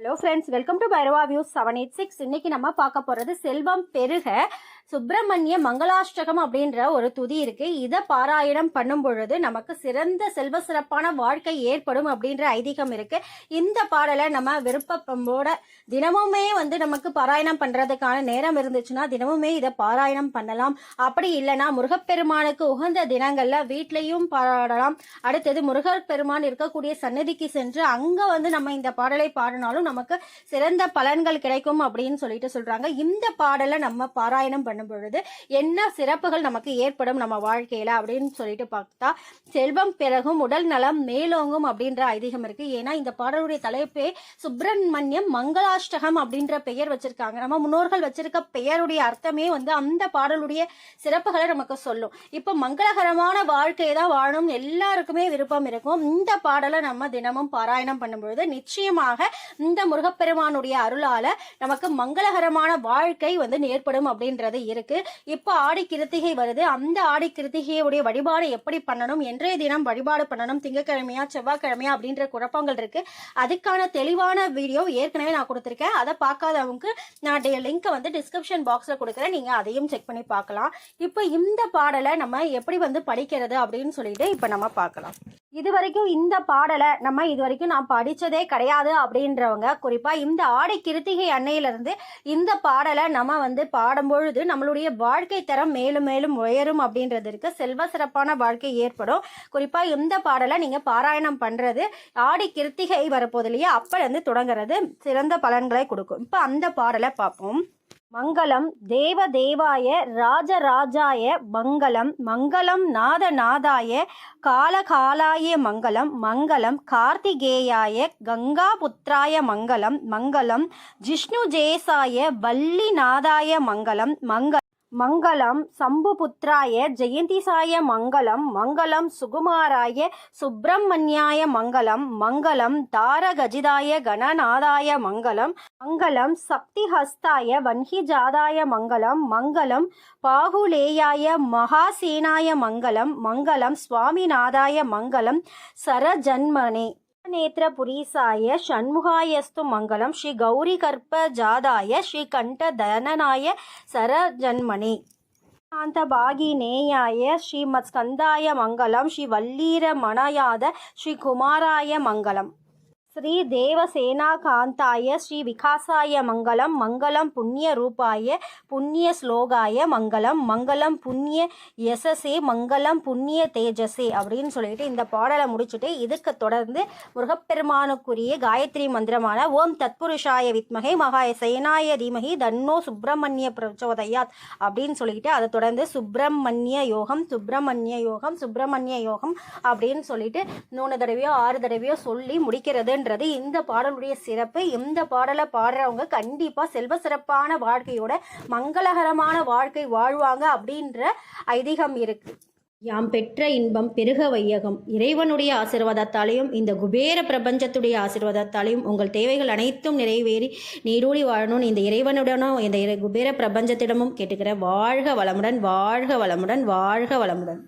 Hello friends welcome to Bhairava views seven eight six இன்னைக்கு நம்ம பார்க்க போறது செல்வம் பெருக. சுப்பிரமணிய மங்களாஷ்டகம் அப்படின்ற ஒரு துதி இருக்கு. இதை பாராயணம் பண்ணும் பொழுது நமக்கு சிறந்த செல்வ சிறப்பான வாழ்க்கை ஏற்படும் அப்படின்ற ஐதீகம் இருக்கு. இந்த பாடலை நம்ம விருப்பம்போட தினமுமே வந்து நமக்கு பாராயணம் பண்றதுக்கான நேரம் இருந்துச்சுன்னா தினமுமே இதை பாராயணம் பண்ணலாம். அப்படி இல்லைன்னா முருகப்பெருமானுக்கு உகந்த தினங்கள்ல வீட்லையும் பாடலாம். அடுத்தது முருகர் பெருமான் இருக்கக்கூடிய சன்னதிக்கு சென்று அங்க வந்து நம்ம இந்த பாடலை பாடினாலும் நமக்கு சிறந்த பலன்கள் கிடைக்கும் அப்படின்னு சொல்லிட்டு சொல்றாங்க. இந்த பாடலை நம்ம பாராயணம் பண்ணும் பொழுது என்ன சிறப்புகள் நமக்கு ஏற்படும் நம்ம வாழ்க்கையில அப்படின்னு சொல்லிட்டு பார்த்தா செல்வம் பிறகும் உடல் நலம் மேலோங்கும் அப்படின்ற ஐதீகம் இருக்கு. ஏன்னா இந்த பாடலுடைய தலைப்பே சுப்பிரமணியம் மங்களாஷ்டகம் அப்படின்ற பெயர் வச்சிருக்காங்க. நம்ம முன்னோர்கள் வச்சிருக்க பெயருடைய அர்த்தமே வந்து அந்த பாடலுடைய சிறப்புகளை நமக்கு சொல்லும். இப்போ மங்களகரமான வாழ்க்கையை தான் வாழணும் எல்லாருக்குமே விருப்பம் இருக்கும். இந்த பாடலை நம்ம தினமும் பாராயணம் பண்ணும்பொழுது நிச்சயமாக இந்த முருகப்பெருமானுடைய அருளால நமக்கு மங்களகரமான வாழ்க்கை வந்து ஏற்படும் அப்படின்றது இருக்கு. இப்போ ஆடி கிருத்திகை வருது. அந்த ஆடி கிருத்திகையுடைய வழிபாடு எப்படி பண்ணணும்? என்றைய தினம் வழிபாடு பண்ணணும்? திங்கக்கிழமையா செவ்வாய்க்கிழமையா அப்படின்ற குழப்பங்கள் இருக்கு. அதுக்கான தெளிவான வீடியோ ஏற்கனவே நான் கொடுத்துருக்கேன். அதை பார்க்காதவங்களுக்கு நான் லிங்கை வந்து டிஸ்கிரிப்ஷன் பாக்ஸில் கொடுக்குறேன். நீங்கள் அதையும் செக் பண்ணி பார்க்கலாம். இப்போ இந்த பாடலை நம்ம எப்படி வந்து படிக்கிறது அப்படின்னு சொல்லிட்டு இப்போ நம்ம பார்க்கலாம். இது வரைக்கும் இந்த பாடலை நம்ம இது வரைக்கும் நான் படித்ததே கிடையாது அப்படின்றவங்க குறிப்பாக இந்த ஆடை கிருத்திகை அன்னையிலிருந்து இந்த பாடலை நம்ம வந்து பாடும்பொழுது நம்மளுடைய வாழ்க்கை தரம் மேலும் மேலும் உயரும் அப்படின்றதற்கு செல்வ சிறப்பான வாழ்க்கை ஏற்படும். குறிப்பாக இந்த பாடலை நீங்கள் பாராயணம் பண்ணுறது ஆடி கிருத்திகை வரப்போது இல்லையா? அப்போலேருந்து தொடங்குறது சிறந்த பலன்களை கொடுக்கும். இப்போ அந்த பாடலை பார்ப்போம். மங்களம் தேவதேவாய ராஜராஜாய மங்களம் மங்களம் நாதநாதாய காலகாலாய மங்களம் மங்களம் கார்த்திகேயாய கங்காபுத்ராய மங்களம் மங்களம் ஜிஷ்ணுஜேசாய வள்ளிநாதாய மங்களம் மங்க மங்களம் சம்புபுத்திராய ஜெயந்திசாய மங்களம் மங்களம் சுகுமாராய சுப்பிரமணியாய மங்களம் மங்களம் தாரகஜிதாய கணநாதாய மங்களம் மங்களம் சக்திஹஸ்தாய வன்ஹிஜாதாய மங்களம் மங்களம் பாகுலேயாய மகாசேனாய மங்களம் மங்களம் சுவாமிநாதாய மங்களம் சரஜன்மனே. நேத்திரபுரீசாய ஷண்முகாயஸ்து மங்களம் ஸ்ரீ கௌரி கர்ப்ப ஜாதாய ஸ்ரீ கண்ட தனநாய சரஜன்மணி காந்த பாகினேயாய ஸ்ரீமத் ஸ்கந்தாய மங்களம் ஸ்ரீ வல்லீர மணயாத ஸ்ரீ குமாராய மங்களம். ஸ்ரீ தேவசேனாகாந்தாய ஸ்ரீ விகாசாய மங்களம் மங்களம் புண்ணிய ரூபாய புண்ணிய ஸ்லோகாய மங்களம் மங்களம் புண்ணிய யசசே மங்களம் புண்ணிய தேஜசே அப்படின்னு சொல்லிட்டு இந்த பாடலை முடிச்சுட்டு இதுக்கு தொடர்ந்து முருகப்பெருமானுக்குரிய காயத்ரி மந்திரமான ஓம் தத்புருஷாய வித்மகை மகாய சேனாய தீமகி தன்னோ சுப்பிரமணிய பிரச்சோதயாத் அப்படின்னு சொல்லிட்டு அதை தொடர்ந்து சுப்பிரமணிய யோகம் சுப்பிரமணிய யோகம் சுப்பிரமணிய யோகம் அப்படின்னு சொல்லிட்டு மூணு தடவையோ ஆறு தடவையோ சொல்லி அப்படின்றது இந்த பாடலுடைய சிறப்பு. இந்த பாடலை பாடுறவங்க கண்டிப்பாக செல்வ சிறப்பான வாழ்க்கையோட மங்களகரமான வாழ்க்கை வாழ்வாங்க அப்படின்ற ஐதீகம் இருக்கு. யாம் பெற்ற இன்பம் பெருக வையகம். இறைவனுடைய ஆசிர்வாதத்தாலையும் இந்த குபேர பிரபஞ்சத்துடைய ஆசிர்வாதத்தாலையும் உங்கள் தேவைகள் அனைத்தும் நிறைவேறி நீரூடி வாழணும்னு இந்த இறைவனுடனும் இந்த இறை- குபேர பிரபஞ்சத்திடமும் கேட்டுக்கிற வாழ்க வளமுடன் வாழ்க வளமுடன் வாழ்க வளமுடன்.